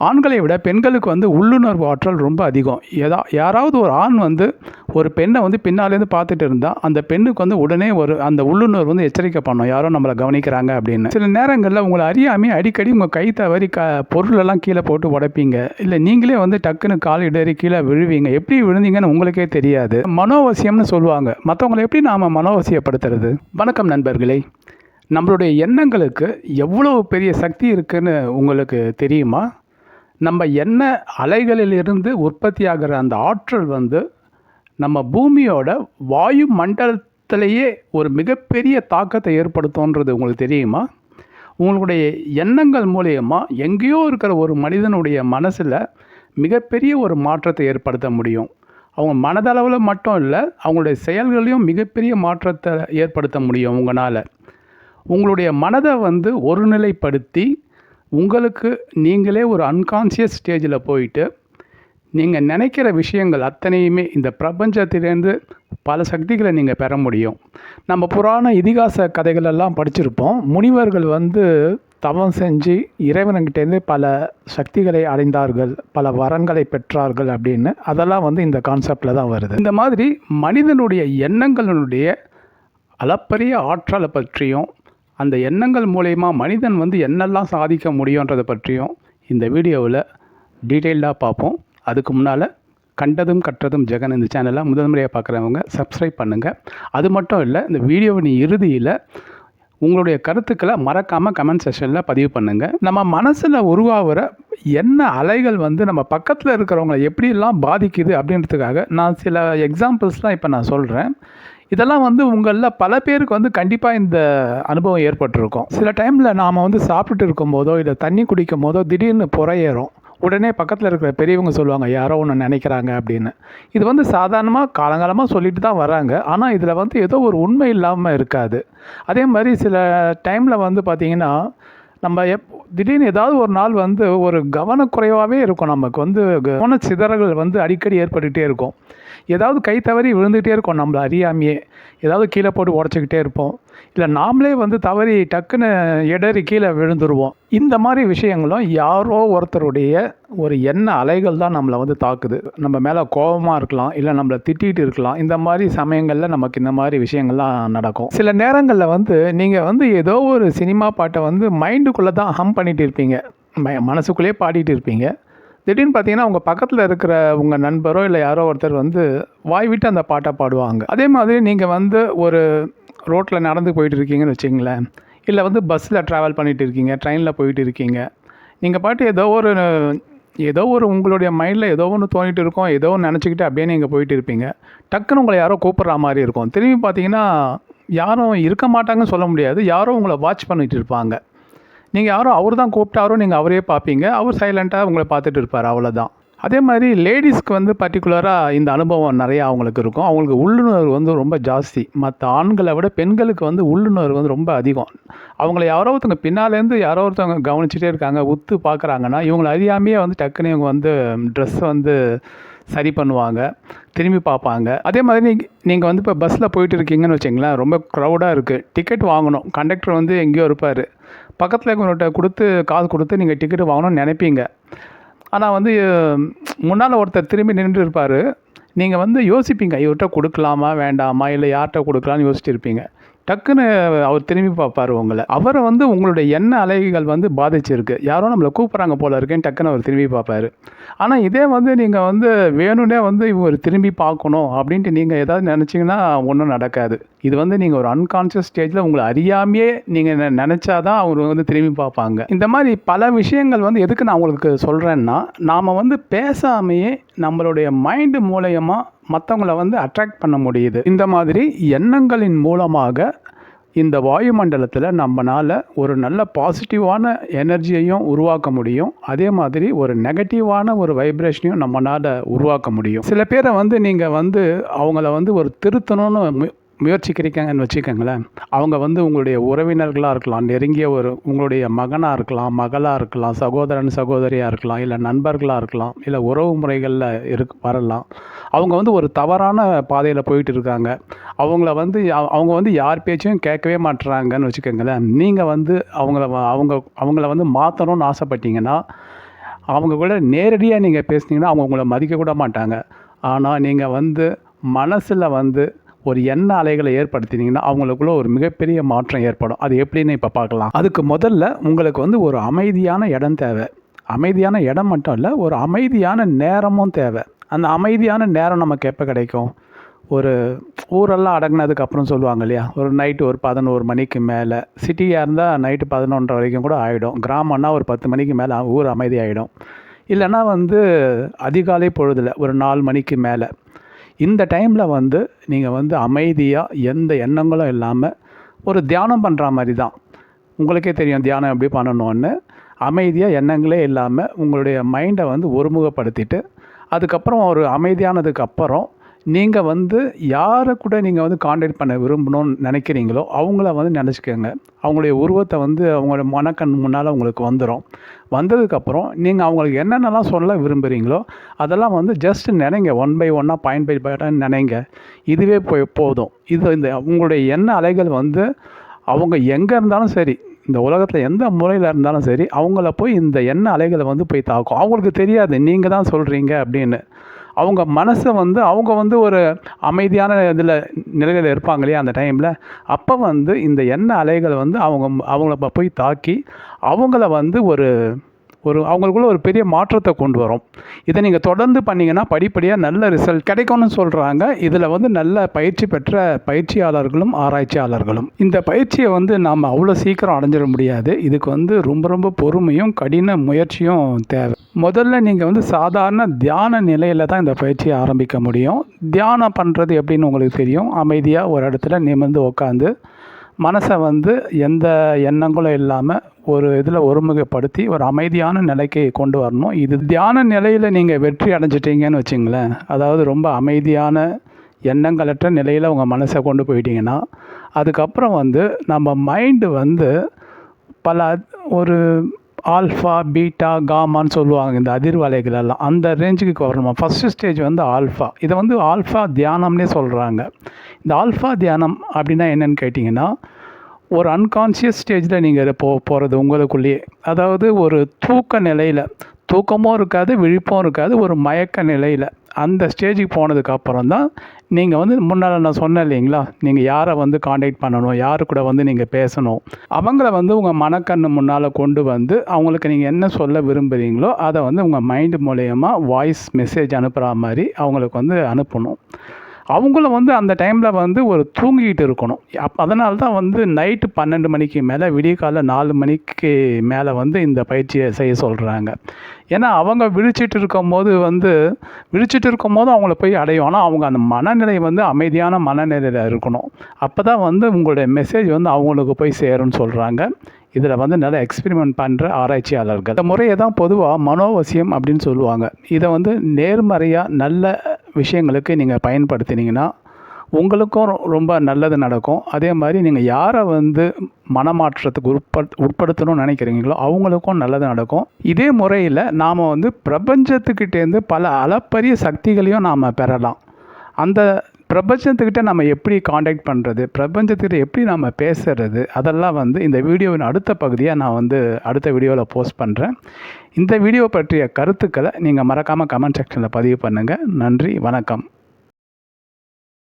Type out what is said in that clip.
ஆண்களை விட பெண்களுக்கு வந்து உள்ளுணர்வு ஆற்றல் ரொம்ப அதிகம். எதா யாராவது ஒரு ஆண் வந்து ஒரு பெண்ணை வந்து பின்னாலேருந்து பார்த்துட்டு இருந்தால் அந்த பெண்ணுக்கு வந்து உடனே ஒரு அந்த உள்ளுணர்வு வந்து எச்சரிக்கை பண்ணும் யாரோ நம்மளை கவனிக்கிறாங்க அப்படின்னு. சில நேரங்களில் உங்களை அறியாமே அடிக்கடி உங்கள் கை தவறி க பொருளெல்லாம் கீழே போட்டு உடைப்பீங்க. இல்லை நீங்களே வந்து டக்குன்னு கால் இடறி கீழே விழுவீங்க. எப்படி விழுந்தீங்கன்னு உங்களுக்கே தெரியாது. மனோவசியம்னு சொல்லுவாங்க. மற்றவங்களை எப்படி நாம் மனோவசியப்படுத்துறது? வணக்கம் நண்பர்களே. நம்மளுடைய எண்ணங்களுக்கு எவ்வளோ பெரிய சக்தி இருக்குன்னு உங்களுக்கு தெரியுமா? நம்ம எண்ண அலைகளிலிருந்து உற்பத்தியாகிற அந்த ஆற்றல் வந்து நம்ம பூமியோட வாயு மண்டலத்திலேயே ஒரு மிகப்பெரிய தாக்கத்தை ஏற்படுத்தும்ன்றது உங்களுக்கு தெரியுமா? உங்களுடைய எண்ணங்கள் மூலயமா எங்கேயோ இருக்கிற ஒரு மனிதனுடைய மனசில் மிகப்பெரிய ஒரு மாற்றத்தை ஏற்படுத்த முடியும். அவங்க மனதளவில் மட்டும் இல்லை அவங்களுடைய செயல்களையும் மிகப்பெரிய மாற்றத்தை ஏற்படுத்த முடியும் உங்களால். உங்களுடைய மனதை வந்து ஒருநிலைப்படுத்தி உங்களுக்கு நீங்களே ஒரு அன்கான்சியஸ் ஸ்டேஜில் போயிட்டு நீங்கள் நினைக்கிற விஷயங்கள் அத்தனையுமே இந்த பிரபஞ்சத்திலேருந்து பல சக்திகளை நீங்கள் பெற முடியும். நம்ம புராண இதிகாச கதைகளெல்லாம் படிச்சிருப்போம். முனிவர்கள் வந்து தவம் செஞ்சு இறைவன்கிட்டேருந்து பல சக்திகளை அடைந்தார்கள் பல வரங்களை பெற்றார்கள் அப்படின்னு. அதெல்லாம் வந்து இந்த கான்செப்டில் தான் வருது. இந்த மாதிரி மனிதனுடைய எண்ணங்களுடைய அளப்பரிய ஆற்றலை பற்றியும் அந்த எண்ணங்கள் மூலயமா மனிதன் வந்து என்னெல்லாம் சாதிக்க முடியுன்றதை பற்றியும் இந்த வீடியோவில் டீட்டெயில்டாக பார்ப்போம். அதுக்கு முன்னால் கண்டதும் கற்றதும் ஜெகன் இந்த சேனலை முதல் முறையாக பார்க்குறவங்க சப்ஸ்கிரைப் பண்ணுங்கள் அது மட்டும் இல்லை இந்த வீடியோவின் இறுதியில் உங்களுடைய கருத்துக்களை மறக்காமல் கமெண்ட் செஷனில் பதிவு பண்ணுங்கள் நம்ம மனசில் உருவாகிற என்ன அலைகள் வந்து நம்ம பக்கத்தில் இருக்கிறவங்களை எப்படிலாம் பாதிக்குது அப்படின்றதுக்காக நான் சில எக்ஸாம்பிள்ஸ்லாம் இப்போ நான் சொல்கிறேன் இதெல்லாம் வந்து உங்களில் பல பேருக்கு வந்து கண்டிப்பாக இந்த அனுபவம் ஏற்பட்டிருக்கும். சில டைமில் நாம் வந்து சாப்பிட்டுட்டு இருக்கும்போதோ இல்லை தண்ணி குடிக்கும் போதோ திடீர்னு புறையேறும். உடனே பக்கத்தில் இருக்கிற பெரியவங்க சொல்லுவாங்க யாரோ ஒன்று நினைக்கிறாங்க அப்படின்னு. இது வந்து சாதாரணமாக காலங்காலமாக சொல்லிட்டு தான் வராங்க. ஆனால் இதில் வந்து ஏதோ ஒரு உண்மை இல்லாமல் இருக்காது. அதே மாதிரி சில டைமில் வந்து பார்த்திங்கன்னா நம்ம எப் திடீர்னு ஏதாவது ஒரு நாள் வந்து ஒரு கவனக்குறைவாகவே இருக்கும். நமக்கு வந்து கவன சிதறல்கள் வந்து அடிக்கடி ஏற்பட்டுகிட்டே இருக்கும். ஏதாவது கை தவறி விழுந்துகிட்டே இருக்கும். நம்மளை அறியாமையே. ஏதாவது கீழே போட்டு உடச்சிக்கிட்டே இருப்போம். இல்லை நாமளே வந்து தவறி டக்குன்னு இடறி கீழே விழுந்துருவோம். இந்த மாதிரி விஷயங்களும் யாரோ ஒருத்தருடைய ஒரு எண்ண அலைகள் தான் நம்மளை வந்து தாக்குது. நம்ம மேலே கோபமாக இருக்கலாம் இல்லை நம்மளை திட்டிகிட்டு இருக்கலாம். இந்த மாதிரி சமயங்களில் நமக்கு இந்த மாதிரி விஷயங்கள்லாம் நடக்கும். சில நேரங்களில் வந்து நீங்கள் வந்து ஏதோ ஒரு சினிமா பாட்டை வந்து மைண்டுக்குள்ளே தான் ஹம் பண்ணிகிட்டு இருப்பீங்க. ம மனசுக்குள்ளேயே பாடிட்டு இருப்பீங்க. திடீர்னு பார்த்தீங்கன்னா உங்கள் பக்கத்தில் இருக்கிற உங்கள் நண்பரோ இல்லை யாரோ ஒருத்தர் வந்து வாய் விட்டு அந்த பாட்டை பாடுவாங்க. அதே மாதிரி நீங்கள் வந்து ஒரு ரோட்டில் நடந்து போயிட்டு இருக்கீங்கன்னு வச்சிங்களேன் இல்லை வந்து பஸ்ஸில் ட்ராவல் பண்ணிகிட்டு இருக்கீங்க ட்ரெயினில் போயிட்டு இருக்கீங்க நீங்கள் பாட்டு ஏதோ ஒரு ஏதோ ஒரு உங்களுடைய மைண்டில் ஏதோ ஒன்று தோணிட்டு இருக்கோம் ஏதோ ஒன்று நினச்சிக்கிட்டு அப்படியே நீங்கள் போயிட்டு இருப்பீங்க. டக்குன்னு உங்களை யாரோ கூப்பிட்ற மாதிரி இருக்கும். திரும்பி பார்த்தீங்கன்னா யாரும் இருக்க மாட்டாங்கன்னு சொல்ல முடியாது. யாரோ உங்களை வாட்ச் பண்ணிகிட்டு இருப்பாங்க. நீங்கள் யாரோ அவர் தான் கூப்பிட்டாரோ நீங்கள் அவரே பார்ப்பீங்க அவர் சைலண்ட்டாக உங்களை பார்த்துட்டு இருப்பார் அவ்வளோதான் அதே மாதிரி லேடிஸ்க்கு வந்து பர்டிகுலராக இந்த அனுபவம் நிறையா அவங்களுக்கு இருக்கும். அவங்களுக்கு உள்ளுணர்வு வந்து ரொம்ப ஜாஸ்தி. மற்ற ஆண்களை விட பெண்களுக்கு வந்து உள்ளுணர்வு வந்து ரொம்ப அதிகம். அவங்கள யாரோ ஒருத்தவங்க பின்னாலேருந்து யாரோ ஒருத்தவங்க கவனிச்சிட்டே இருக்காங்க உத்து பார்க்குறாங்கன்னா இவங்களை அறியாமையே வந்து டக்குன்னு இவங்க வந்து ட்ரெஸ் வந்து சரி பண்ணுவாங்க திரும்பி பார்ப்பாங்க அதே மாதிரி நீ நீங்கள் வந்து இப்போ பஸ்ஸில் போயிட்டு இருக்கீங்கன்னு வச்சிங்களேன் ரொம்ப க்ரௌடாக இருக்குது டிக்கெட் வாங்கணும். கண்டக்டர் வந்து எங்கேயோ இருப்பார். பக்கத்தில் இருக்கிறவங்கள்ட்ட கொடுத்து காசு கொடுத்து நீங்கள் டிக்கெட் வாங்கணும்னு நினைப்பீங்க. ஆனால் வந்து முன்னால் ஒருத்தர் திரும்பி நின்று இருப்பார். நீங்கள் வந்து யோசிப்பீங்க இவர்கிட்ட கொடுக்கலாமா வேண்டாமா இல்லை யார்கிட்ட கொடுக்கலான்னு யோசிச்சுருப்பீங்க. டக்குன்னு அவர் திரும்பி பார்ப்பார் உங்களை. அவரை வந்து உங்களுடைய எண்ண அலைகள் வந்து பாதிச்சிருக்கு. யாரோ நம்மளை கூப்பிட்றாங்க போல இருக்கேன்னு டக்குன்னு அவர் திரும்பி பார்ப்பார். ஆனால் இதே வந்து நீங்கள் வந்து வேணும்னே வந்து இவர் திரும்பி பார்க்கணும் அப்படின்ட்டு நீங்கள் ஏதாவது நினச்சிங்கன்னா ஒன்றும் நடக்காது. இது வந்து நீங்கள் ஒரு அன்கான்ஷியஸ் ஸ்டேஜில் உங்களை அறியாமையே நீங்கள் நினச்சாதான் அவர் வந்து திரும்பி பார்ப்பாங்க. இந்த மாதிரி பல விஷயங்கள் வந்து எதுக்கு நான் உங்களுக்கு சொல்கிறேன்னா நாம் வந்து பேசாமையே நம்மளுடைய மைண்டு மூலயமா மற்றவங்கள வந்து அட்ராக்ட் பண்ண முடியுது. இந்த மாதிரி எண்ணங்களின் மூலமாக இந்த வாயுமண்டலத்தில் நம்மளால் ஒரு நல்ல பாசிட்டிவான எனர்ஜியையும் உருவாக்க முடியும். அதே மாதிரி ஒரு நெகட்டிவான ஒரு வைப்ரேஷனையும் நம்மளால் உருவாக்க முடியும். சில பேரை வந்து நீங்கள் வந்து அவங்கள வந்து ஒரு திருத்தணும்னு முயற்சிக்கிறீங்கன்னு வச்சுக்கோங்களேன். அவங்க வந்து உங்களுடைய உறவினர்களாக இருக்கலாம் நெருங்கிய ஒரு உங்களுடைய மகனாக இருக்கலாம் மகளாக இருக்கலாம் சகோதரன் சகோதரியாக இருக்கலாம் இல்லை நண்பர்களாக இருக்கலாம் இல்லை உறவு முறைகளில் இருக்கு வரலாம். அவங்க வந்து ஒரு தவறான பாதையில் போயிட்டு இருக்காங்க. அவங்கள வந்து அவங்க வந்து யார் பேச்சையும் கேட்கவே மாட்டுறாங்கன்னு வச்சுக்கோங்களேன். நீங்கள் வந்து அவங்கள அவங்க அவங்கள வந்து மாற்றணும்னு ஆசைப்பட்டீங்கன்னா அவங்க கூட நேரடியாக நீங்கள் பேசுனீங்கன்னா அவங்க உங்களை மதிக்க கூட மாட்டாங்க. ஆனால் நீங்கள் வந்து மனசில் வந்து ஒரு எண்ண அலைகளை ஏற்படுத்தினீங்கன்னா அவங்களுக்குள்ள ஒரு மிகப்பெரிய மாற்றம் ஏற்படும். அது எப்படின்னு இப்போ பார்க்கலாம். அதுக்கு முதல்ல உங்களுக்கு வந்து ஒரு அமைதியான இடம் தேவை. அமைதியான இடம் மட்டும் இல்லை ஒரு அமைதியான நேரமும் தேவை. அந்த அமைதியான நேரம் நமக்கு எப்போ கிடைக்கும்? ஒரு ஊரெல்லாம் அடங்கினதுக்கப்புறம் சொல்லுவாங்க இல்லையா? ஒரு நைட்டு ஒரு பதினோரு மணிக்கு மேலே. சிட்டியாக இருந்தால் நைட்டு பதினொன்றரை வரைக்கும் கூட ஆகிடும் கிராமம்னா ஒரு பத்து மணிக்கு மேலே ஊர் அமைதியாகிடும் இல்லைன்னா வந்து அதிகாலை பொழுதில் ஒரு நாலு மணிக்கு மேலே. இந்த டைமில் வந்து நீங்கள் வந்து அமைதியாக எந்த எண்ணங்களும் இல்லாமல் ஒரு தியானம் பண்ணுற மாதிரி தான். உங்களுக்கே தெரியும் தியானம் எப்படி பண்ணணும்னு. அமைதியாக எண்ணங்களே இல்லாமல் உங்களுடைய மைண்டை வந்து ஒருமுகப்படுத்திட்டு அதுக்கப்புறம் ஒரு அமைதியானதுக்கு அப்புறம் நீங்கள் வந்து யாரை கூட நீங்கள் வந்து காண்டாக்ட் பண்ண விரும்பணும்னு நினைக்கிறீங்களோ அவங்கள வந்து நினச்சிக்கோங்க. அவங்களுடைய உருவத்தை வந்து அவங்களோட மனக்கண் முன்னால் உங்களுக்கு வந்துடும் வந்ததுக்கப்புறம் நீங்கள் அவங்களுக்கு என்னென்னலாம் சொல்ல விரும்புகிறீங்களோ அதெல்லாம் வந்து ஜஸ்ட் நினைங்க. ஒன் பை ஒன்னாக பாயிண்ட் பை பாயிண்ட் நினைங்க. இதுவே போய் போதும். இது இந்த உங்களுடைய எண்ண அலைகள் வந்து அவங்க எங்கே இருந்தாலும் சரி இந்த உலகத்தில் எந்த முறையில் இருந்தாலும் சரி அவங்கள போய் இந்த எண்ண அலைகளை வந்து போய் தாக்கும். அவங்களுக்கு தெரியாது. நீங்கள் தான் சொல்கிறீங்க அப்படின்னு. அவங்க மனசை வந்து அவங்க வந்து ஒரு அமைதியான இதில் நிலையில் இருப்பாங்க இல்லையா அந்த டைமில் அப்போ வந்து இந்த எண்ண அலைகள் வந்து அவங்க அவங்கள போய் தாக்கி அவங்கள வந்து ஒரு ஒரு அவங்களுக்குள்ள ஒரு பெரிய மாற்றத்தை கொண்டு வரும். இதை நீங்கள் தொடர்ந்து பண்ணிங்கன்னா படிப்படியாக நல்ல ரிசல்ட் கிடைக்கும்னு சொல்கிறாங்க இதில் வந்து நல்ல பயிற்சி பெற்ற பயிற்சியாளர்களும் ஆராய்ச்சியாளர்களும். இந்த பயிற்சியை வந்து நாம் அவ்வளோ சீக்கிரம் அடைஞ்சிட முடியாது. இதுக்கு வந்து ரொம்ப ரொம்ப பொறுமையும் கடின முயற்சியும் தேவை. முதல்ல நீங்கள் வந்து சாதாரண தியான நிலையில் தான் இந்த பயிற்சியை ஆரம்பிக்க முடியும். தியானம் பண்ணுறது எப்படின்னு உங்களுக்கு தெரியும். அமைதியாக ஒரு இடத்துல நிமிர்ந்து உட்காந்து மனசை வந்து எந்த எண்ணங்களும் இல்லாமல் ஒரு இதில் ஒருமுகப்படுத்தி ஒரு அமைதியான நிலைக்கு கொண்டு வரணும். இது தியான நிலையில் நீங்கள் வெற்றி அடைஞ்சிட்டீங்கன்னு வச்சிங்களேன். அதாவது ரொம்ப அமைதியான எண்ணங்களற்ற நிலையில் உங்கள் மனசை கொண்டு போயிட்டீங்கன்னா அதுக்கப்புறம் வந்து நம்ம மைண்டு வந்து பல ஒரு ஆல்ஃபா பீட்டா காமான்னு சொல்லுவாங்க இந்த அதிர்வலைகள் எல்லாம். அந்த ரேஞ்சுக்கு வரணுமா ஃபஸ்ட்டு ஸ்டேஜ் வந்து ஆல்ஃபா. இதை வந்து ஆல்ஃபா தியானம்னே சொல்கிறாங்க இந்த ஆல்ஃபா தியானம் அப்படின்னா என்னென்னு கேட்டிங்கன்னா ஒரு அன்கான்ஷியஸ் ஸ்டேஜில் நீங்கள் போ போகிறது உங்களுக்குள்ளேயே. அதாவது ஒரு தூக்க நிலையில் தூக்கமும் இருக்காது விழிப்பும் இருக்காது ஒரு மயக்க நிலையில். அந்த ஸ்டேஜுக்கு போனதுக்கு அப்புறம் தான் நீங்கள் வந்து முன்னால் நான் சொன்னேன் இல்லைங்களா? நீங்கள் யாரை வந்து காண்டாக்ட் பண்ணணும்? யாரு கூட வந்து நீங்கள் பேசணும்? அவங்கள வந்து உங்கள் மனக்கண்ணு முன்னால் கொண்டு வந்து அவங்களுக்கு நீங்கள் என்ன சொல்ல விரும்புகிறீங்களோ அதை வந்து உங்கள் மைண்டு மூலயமா வாய்ஸ் மெசேஜ் அனுப்புகிற மாதிரி அவங்களுக்கு வந்து அனுப்பணும். அவங்களும் வந்து அந்த டைமில் வந்து ஒரு தூங்கிக்கிட்டு இருக்கணும். அப் அதனால தான் வந்து நைட்டு பன்னெண்டு மணிக்கு மேலே விடிய காலை நாலு மணிக்கு மேலே வந்து இந்த பயிற்சியை செய்ய சொல்கிறாங்க ஏன்னா அவங்க விழிச்சிட்டு இருக்கும் போது வந்து விழிச்சிட்டு இருக்கும் போது அவங்கள போய் அடையும். ஆனால் அவங்க அந்த மனநிலை வந்து அமைதியான மனநிலையில் இருக்கணும். அப்போ தான் வந்து உங்களுடைய மெசேஜ் வந்து அவங்களுக்கு போய் சேரும்னு சொல்கிறாங்க இதில் வந்து நல்ல எக்ஸ்பெரிமெண்ட் பண்ணுற ஆராய்ச்சியாளர்கள். இந்த முறையை தான் பொதுவாக மனோவசியம் அப்படின்னு சொல்லுவாங்க. இதை வந்து நேர்மறையாக நல்ல விஷயங்களுக்கு நீங்கள் பயன்படுத்தினீங்கன்னா உங்களுக்கும் ரொம்ப நல்லது நடக்கும். அதே மாதிரி நீங்கள் யாரை வந்து மனமாற்றத்துக்கு உட்பட் உட்படுத்தணும்னு நினைக்கிறீங்களோ அவங்களுக்கும் நல்லது நடக்கும். இதே முறையில் நாம் வந்து பிரபஞ்சத்துக்கிட்டேருந்து பல அளப்பரிய சக்திகளையும் நாம் பெறலாம். அந்த பிரபஞ்சத்துக்கிட்ட நம்ம எப்படி காண்டாக்ட் பண்ணுறது பிரபஞ்சத்துக்கிட்ட எப்படி நம்ம பேசுறது அதெல்லாம் வந்து இந்த வீடியோவின் அடுத்த பகுதியாக நான் வந்து அடுத்த வீடியோவில் போஸ்ட் பண்ணுறேன் இந்த வீடியோ பற்றிய கருத்துக்களை நீங்கள் மறக்காமல் கமெண்ட் செக்ஷனில் பதிவு பண்ணுங்கள் நன்றி வணக்கம்.